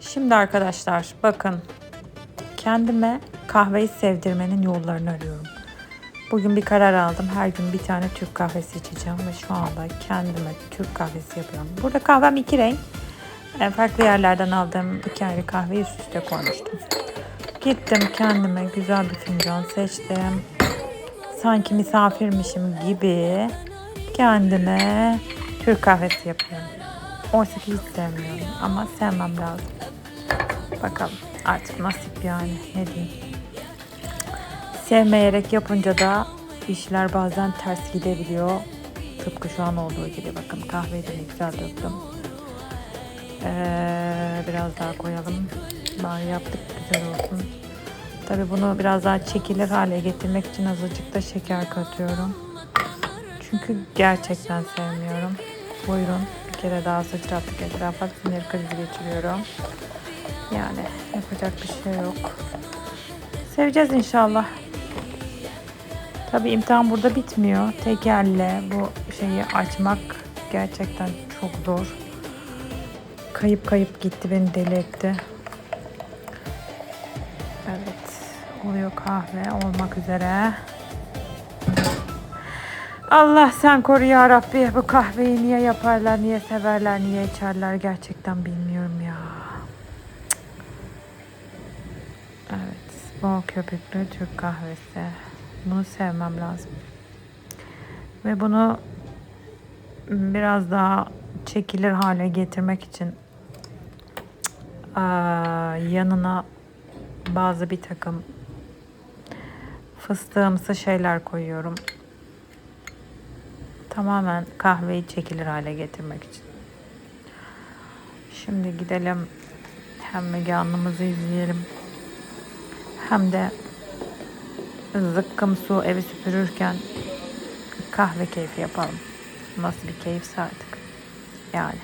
Şimdi arkadaşlar bakın kendime kahveyi sevdirmenin yollarını arıyorum. Bugün bir karar aldım. Her gün bir tane Türk kahvesi içeceğim ve şu anda kendime Türk kahvesi yapıyorum. Burada kahvem iki renk. E, Farklı yerlerden aldığım iki ayrı kahveyi üst üste koymuştum. Gittim kendime güzel bir fincan seçtim. Sanki misafirmişim gibi kendime Türk kahvesi yapıyorum. Oysa ki hiç sevmiyorum ama sevmem lazım. Bakalım artık nasip yani ne diyeyim. Sevmeyerek yapınca da işler bazen ters gidebiliyor. Tıpkı şu an olduğu gibi bakın kahveyi de güzel döktüm. Ee, biraz daha koyalım. Bari yaptık güzel olsun. Tabi bunu biraz daha çekilir hale getirmek için azıcık da şeker katıyorum. Çünkü gerçekten sevmiyorum. Buyurun kere daha sıçrattık etrafa sinir krizi geçiriyorum. Yani yapacak bir şey yok. Seveceğiz inşallah. Tabi imtihan burada bitmiyor. Tek elle bu şeyi açmak gerçekten çok zor. Kayıp kayıp gitti beni deli etti. Evet oluyor kahve olmak üzere. Allah sen koru ya Rabbi. Bu kahveyi niye yaparlar, niye severler, niye içerler gerçekten bilmiyorum ya. Evet, bol köpüklü Türk kahvesi. Bunu sevmem lazım. Ve bunu biraz daha çekilir hale getirmek için yanına bazı bir takım fıstığımsı şeyler koyuyorum. Tamamen kahveyi çekilir hale getirmek için. Şimdi gidelim hem mekanımızı izleyelim hem de zıkkım su evi süpürürken kahve keyfi yapalım. Nasıl bir keyifse artık. Yani.